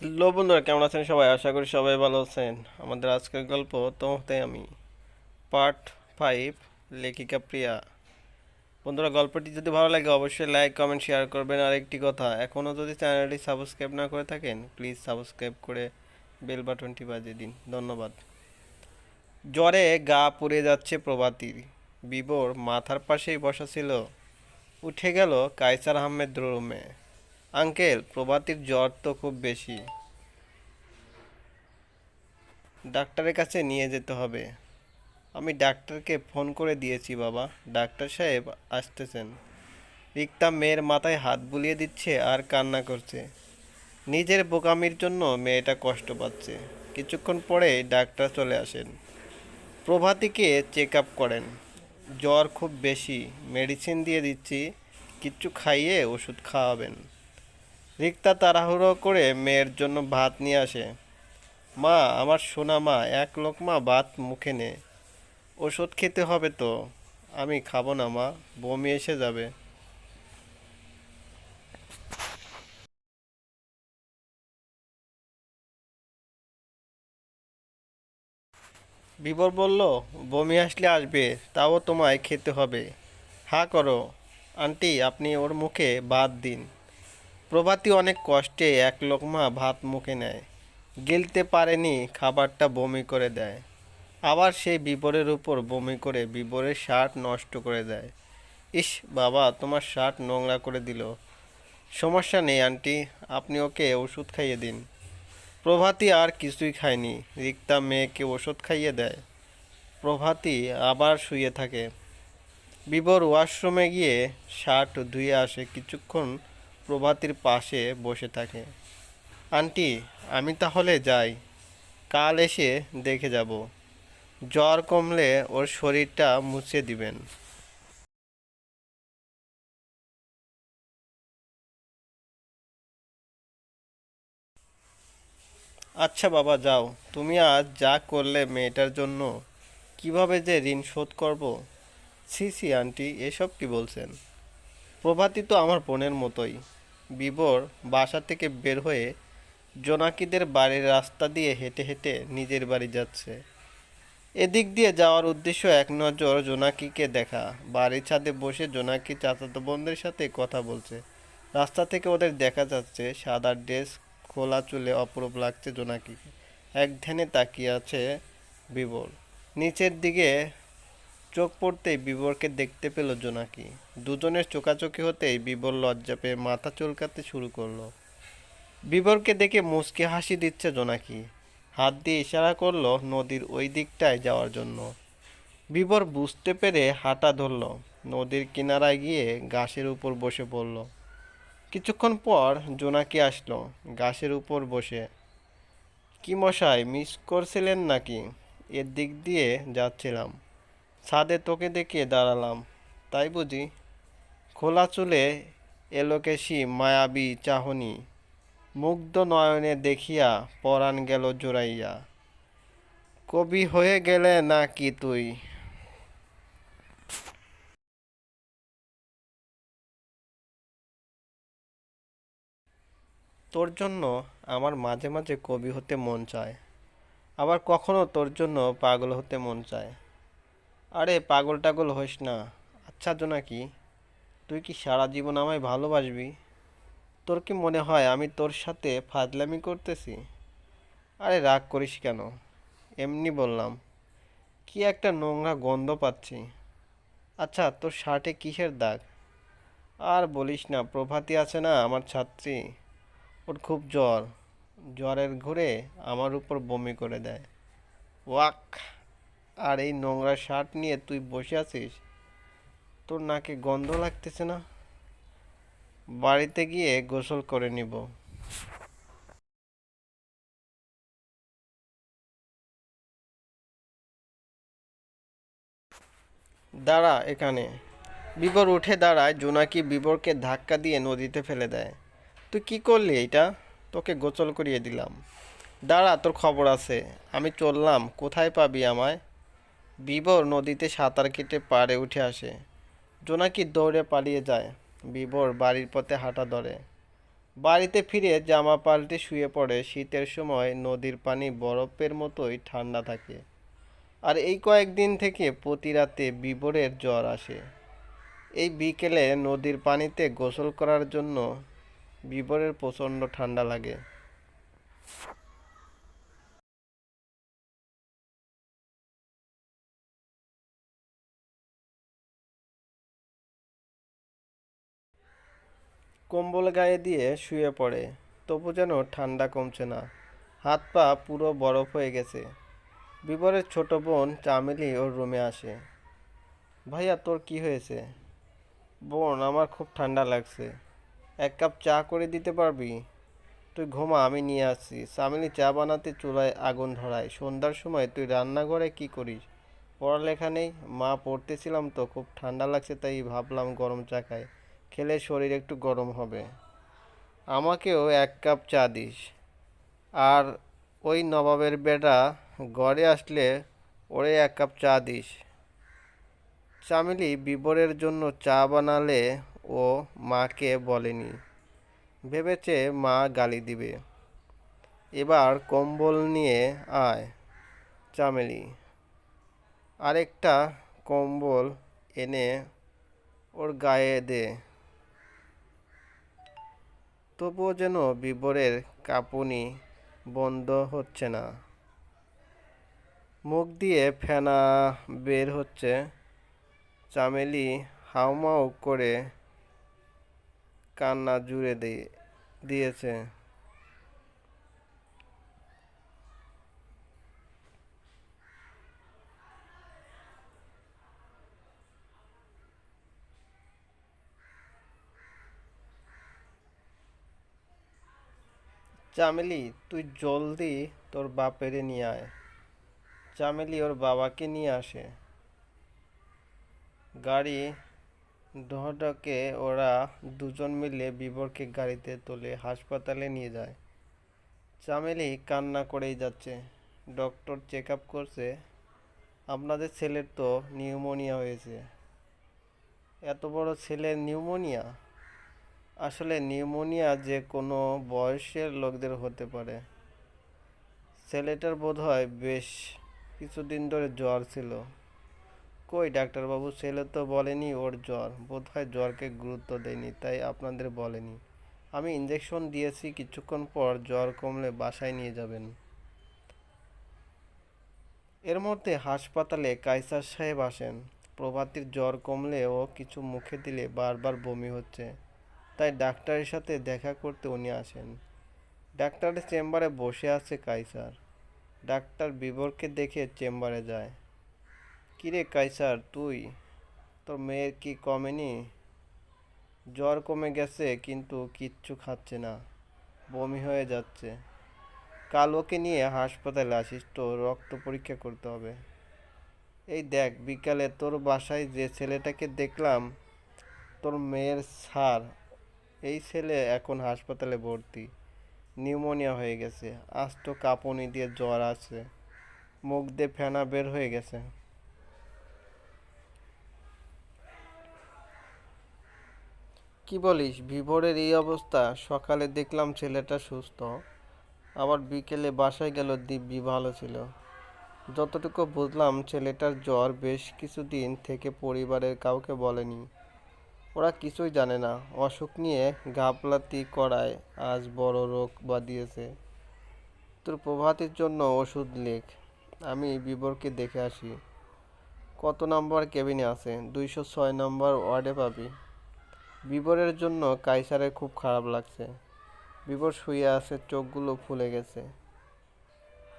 Hello বন্ধুরা, কেমন আছেন সবাই? আশা করি সবাই ভালো আছেন। আমাদের আজকের গল্প তোমাতে আমি। পার্ট ফাইভ, লেখিকা প্রিয়া। বন্ধুরা, গল্পটি যদি ভালো লাগে, অবশ্যই লাইক, কমেন্ট, শেয়ার করবেন। আর একটি কথা, এখনও যদি চ্যানেলটি সাবস্ক্রাইব না করে থাকেন, প্লিজ সাবস্ক্রাইব করে বেল বাটনটি বাজিয়ে দিন। ধন্যবাদ। জ্বরে গা পুড়ে যাচ্ছে প্রভাতীর। বিবর মাথার পাশেই বসা ছিল। উঠে গেল কায়সার আহমেদ রুমে। আঙ্কেল প্রভাতীর জ্বর তো খুব বেশি। ডাক্তারের কাছে নিয়ে যেতে হবে। আমি ডাক্তারকে ফোন করে দিয়েছি, বাবা। ডাক্তার সাহেব আসতেছেন। রিক্তা মেয়ের মাথায় হাত বুলিয়ে দিচ্ছে আর কান্না করছে। নিজের বোকামির জন্য মেয়েটা কষ্ট পাচ্ছে। কিছুক্ষণ পরে ডাক্তার চলে আসেন। প্রভাতীকে চেক আপ করেন। জ্বর খুব বেশি। মেডিসিন দিয়ে দিচ্ছি। কিচ্ছু খাইয়ে ওষুধ খাওয়াবেন। রিক্তা তাড়াহুড়ো করে মেয়ের জন্য ভাত নিয়ে আসে। মা, আমার সোনা মা, এক লোকমা ভাত মুখে নে। ওষুধ খেতে হবে তো। আমি খাব না মা, বমি এসে যাবে। বিবর বলল, বমি আসলে আসবে, তাও তোমায় খেতে হবে। হা করো। আন্টি, আপনি ওর মুখে ভাত দিন। প্রভাতী অনেক কষ্টে এক লোকমা ভাত মুখে নেয়। গিলতে পারেনি, খাবারটা বমি করে দেয়। আবার সেই বিবরের উপর বমি করে বিবরের শার্ট নষ্ট করে দেয়। ইস, বাবা, তোমার শার্ট নোংরা করে দিল। সমস্যা নেই, আন্টি, আপনি ওকে ওষুধ খাইয়ে দিন। প্রভাতী আর কিছুই খায়নি। রিক্তা মেয়েকে ওষুধ খাইয়ে দেয়। প্রভাতী আবার শুয়ে থাকে। বিবর ওয়াশরুমে গিয়ে শার্ট ধুয়ে আসে। কিছুক্ষণ প্রভাতীর পাশে বসে থাকে। আন্টি, আমি তাহলে যাই। কাল এসে দেখে যাব। জ্বর কমলে ওর শরীরটা মুছে দিবেন। আচ্ছা বাবা, যাও। তুমি আজ যা করলে মেয়েটার জন্য, কীভাবে যে ঋণ শোধ করব? সি সি আন্টি, এসব কি বলছেন? প্রভাতী তো আমার বোনের মতোই। বিবর বাসা থেকে বের হয়ে জোনাকিদের বাড়ির রাস্তা দিয়ে হেঁটে হেঁটে নিজের বাড়ি যাচ্ছে। এদিক দিয়ে যাওয়ার উদ্দেশ্য এক নজর জোনাকিকে দেখা। বাড়ির ছাদে বসে জোনাকি চাচাতো বোনদের সাথে কথা বলছে। রাস্তা থেকে ওদের দেখা যাচ্ছে, সাদা ড্রেস, খোলা চুলে অপরূপ লাগছে জোনাকিকে। এক ধ্যানে তাকিয়ে আছে বিবর নিচের দিকে চোখ পড়তেই বিবরকে দেখতে পেল জোনাকি। দুজনের চোকাচোকি হতেই বিবর লজ্জা পেয়ে মাথা চুলকাতে শুরু করল। বিবরকে দেখে মুচকে হাসি দিচ্ছে জোনাকি। হাত দিয়ে ইশারা করল নদীর ওই দিকটায় যাওয়ার জন্য। বিবর বুঝতে পেরে হাঁটা ধরল। নদীর কিনারায় গিয়ে গাছের উপর বসে পড়ল। কিছুক্ষণ পর জোনাকি আসলো গাছের উপর বসে। কি মশাই, মিস করছিলেন নাকি? এর দিক দিয়ে যাচ্ছিলাম। ছাদে তোকে দেখে দাঁড়ালাম, তাই বুঝি? খোলা চুলে এলোকেশি মায়াবী চাহনি। মুগ্ধ নয়নে দেখিয়া পরাণ গেল জোড়াইয়া। কবি হয়ে গেলে নাকি তুই? তোর জন্য আমার মাঝে মাঝে কবি হতে মন চায়। আবার কখনো তোর জন্য পাগল হতে মন চায়। আরে পাগল টাগল হইস না। আচ্ছা জোনাকি তুই কি সারা জীবন আমায় ভালোবাসবি? তোর কি মনে হয় আমি তোর সাথে ফাজলামি করতেছি? আরে রাগ করিস কেন? এমনি বললাম, কি একটা নোংরা গন্ধ পাচ্ছি। আচ্ছা তোর শার্টে কিসের দাগ? আর বলিস না, প্রভাতী আছে না আমার ছাত্রী। ওর খুব জ্বর। জ্বরের ঘুরে আমার উপর বমি করে দেয়। ওয়াক! আর এই নোংরা শার্ট নিয়ে তুই বসে আছিস? তোর নাকে গন্ধ লাগতেছে না? বাড়িতে গিয়ে গোসল করে নিব। দাঁড়া এখানে। বিবর উঠে দাঁড়ায় জোনাকি বিবরকে ধাক্কা দিয়ে নদীতে ফেলে দেয়। তুই কি করলি এটা তোকে গোসল করিয়ে দিলাম। দাঁড়া, তোর খবর আছে। আমি চললাম। কোথায় পাবি আমায়? বিবর নদীতে সাঁতার কেটে পাড়ে উঠে আসে। জোনাকি দৌড়ে পালিয়ে যায়। বিবর বাড়ির পথে হাঁটা ধরে। বাড়িতে ফিরে জামা পাল্টে শুয়ে পড়ে। শীতের সময় নদীর পানি বরফের মতোই ঠান্ডা থাকে। আর এই কয়েকদিন থেকে প্রতি রাতে বিবরের জ্বর আসে। এই বিকেলে নদীর পানিতে গোসল করার জন্য বিবরের প্রচণ্ড ঠান্ডা লাগে। কম্বল গায়ে দিয়ে শুয়ে পড়ে, তবু যেন ঠান্ডা কমছে না। হাত পা পুরো বরফ হয়ে গেছে। বিবরের ছোট বোন চামেলি ওর রুমে আসে। ভাইয়া, তোর কি হয়েছে? বোন, আমার খুব ঠান্ডা লাগছে। এক কাপ চা করে দিতে পারবি? তুই ঘুমা, আমি নিয়ে আসছি। চামেলি চা বানাতে চুলায় আগুন ধরায়। সন্ধ্যার সময় তুই রান্নাঘরে কি করিস? পড়ালেখা নেই? মা, পড়তেছিলাম তো, খুব ঠান্ডা লাগছে, তাই ভাবলাম গরম চা খাই। খেলে শরীর একটু গরম হবে। আমাকেও এক কাপ চা দিস। আর ওই নবাবের বেটা ঘরে আসলে ওরে এক কাপ চা দিস। চামেলি বিবরের জন্য চা বানালে ও মাকে বলেনি। ভেবেছে মা গালি দিবে। এবার কম্বল নিয়ে আয় চামেলি। আরেকটা কম্বল এনে ওর গায়ে দে। তবুও যেন বিবরের কাঁপুনি বন্ধ হচ্ছে না। মুখ দিয়ে ফেনা বের হচ্ছে। চামেলি হাউমাউ করে কান্না জুড়ে দিয়ে দিয়েছে। চামেলি তুই জলদি তোর বাপেরে নিয়ে আয়। চামেলি ওর বাবাকে নিয়ে আসে। গাড়ি ঢহঢকে ওরা দুজন মিলে বিবরকে গাড়িতে তুলে, হাসপাতালে নিয়ে যায়। চামেলি কান্না করেই যাচ্ছে। ডক্টর চেক আপ করছে, আপনাদের ছেলের তো নিউমোনিয়া হয়েছে। এত বড় ছেলের নিউমোনিয়া? আসলে নিউমোনিয়া যে কোনো বয়সের লোকদের হতে পারে। ছেলেটার বোধহয় বেশ কিছুদিন ধরে জ্বর ছিল। কই ডাক্তারবাবু, ছেলে তো বলেনি ওর জ্বর। বোধ হয় জ্বরকে গুরুত্ব দেয়নি, তাই আপনাদের বলেনি। আমি ইঞ্জেকশন দিয়েছি, কিছুক্ষণ পর জ্বর কমলে বাসায় নিয়ে যাবেন। এর মধ্যে হাসপাতালে কাইসার সাহেব আসেন। প্রভাতীর জ্বর কমলে ও কিছু মুখে দিলে বারবার বমি হচ্ছে। তাই ডাক্তারের সাথে দেখা করতে উনি আসেন। ডাক্তারের চেম্বারে বসে আছে কাইসার। ডাক্তার বিবরকে দেখে চেম্বারে যায়। কিরে কাইসার, তুই? তোর মেয়ের কি কমেনি? জ্বর কমে গেছে, কিন্তু কিচ্ছু খাচ্ছে না। বমি হয়ে যাচ্ছে। কাল ওকে নিয়ে হাসপাতালে আসিস তো রক্ত পরীক্ষা করতে হবে। এই দেখ, বিকালে তোর বাসায় যে ছেলেটাকে দেখলাম, তোর মেয়ের স্যার এই ছেলে এখন হাসপাতালে ভর্তি। নিউমোনিয়া হয়ে গেছে। আজ তো কাঁপুনি দিয়ে জ্বর আছে। মুখ দিয়ে ফেনা বের হয়ে গেছে। কি বলিস, ভিভোরের এই অবস্থা? সকালে দেখলাম ছেলেটা সুস্থ। আবার বিকেলে বাসায় গেল দিব্যি, ভালো ছিল। যতটুকু বুঝলাম, ছেলেটার জ্বর বেশ কিছুদিন থেকে পরিবারের কাউকে বলেনি। ওরা কিছুই জানে না। অসুখ নিয়ে গাফলাতি করায় আজ বড় রোগ বাঁধিয়েছে। তোর প্রভাতের জন্য ওষুধ লেখ। আমি বিবরকে দেখে আসি। কত নাম্বার কেবিনে আছে? দুইশো ছয় নম্বর ওয়ার্ডে পাবি। বিবরের জন্য কাইসারের খুব খারাপ লাগছে। বিবর শুয়ে আছে, চোখগুলো ফুলে গেছে।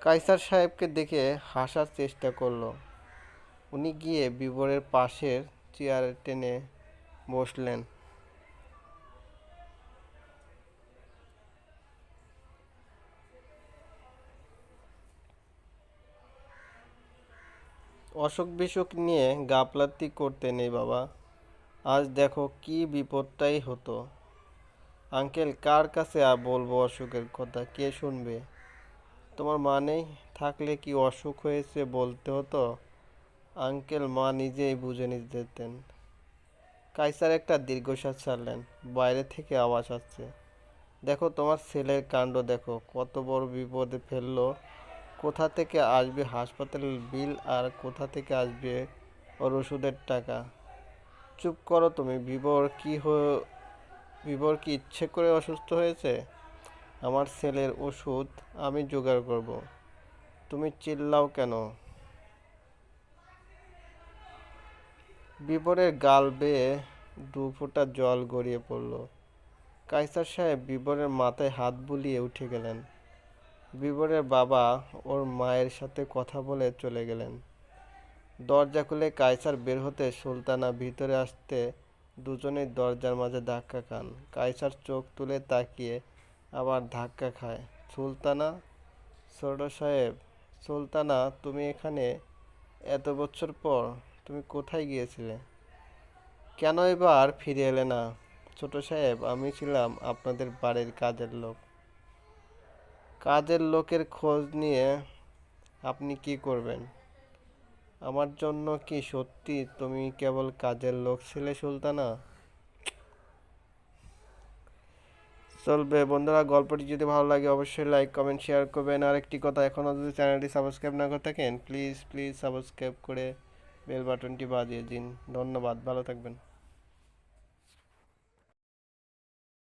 কাইসার সাহেবকে দেখে হাসার চেষ্টা করল। উনি গিয়ে বিবরের পাশের চেয়ার টেনে বসলেন। অসুখ বিসুখ নিয়ে গাফলাতি করতে নেই বাবা। আজ দেখো কি বিপদটাই হতো। আঙ্কেল, কার কাছে আর বলব অসুখের কথা? কে শুনবে? তোমার মা নেই থাকলে কি অসুখ হয়েছে বলতে হতো? আঙ্কেল মা নিজেই বুঝে নিতে দিতেন কাইসার একটা দীর্ঘশ্বাস ছাড়লেন। বাইরে থেকে আওয়াজ আসছে। দেখো তোমার ছেলের কাণ্ড, দেখো কত বড় বিপদে ফেলল। কোথা থেকে আসবে হাসপাতালের বিল আর কোথা থেকে আসবে ওর ওষুধের টাকা? চুপ করো তুমি, বিবর কি হয়ে বিবর কি ইচ্ছে করে অসুস্থ হয়েছে? আমার ছেলের ওষুধ আমি জোগাড় করব। তুমি চিল্লাও কেন? বিবরের গাল বেয়ে দু ফোঁটা জল গড়িয়ে পড়ল। কাইসার সাহেব বিবরের মাথায় হাত বুলিয়ে উঠে গেলেন। বিবরের বাবা ওর মায়ের সাথে কথা বলে চলে গেলেন। দরজা খুলে কাইসার বের হতে সুলতানা ভিতরে আসতে দুজনেই দরজার মাঝে ধাক্কা খান। কাইসার চোখ তুলে তাকিয়ে আবার ধাক্কা খায়। সুলতানা ছোট সাহেব, সুলতানা, তুমি এখানে এত বছর পর তুমি কোথায় গিয়েছিলে? কেন এবার ফিরে এলে না? ছোট সাহেব, আমি ছিলাম আপনাদের বাড়ির কাজের লোক। কাজের লোকের খোঁজ নিয়ে আপনি কি করবেন? আমার জন্য কি সত্যি তুমি কেবল কাজের লোক ছিলে সুলতানা? চলবে। বন্ধুরা, গল্পটি যদি ভালো লাগে অবশ্যই লাইক কমেন্ট শেয়ার করবেন। আর একটি কথা, এখনও যদি চ্যানেলটি সাবস্ক্রাইব না করে থাকেন প্লিজ প্লিজ সাবস্ক্রাইব করে বেল বাটনটি বাজিয়ে দিন। ধন্যবাদ ভালো থাকবেন।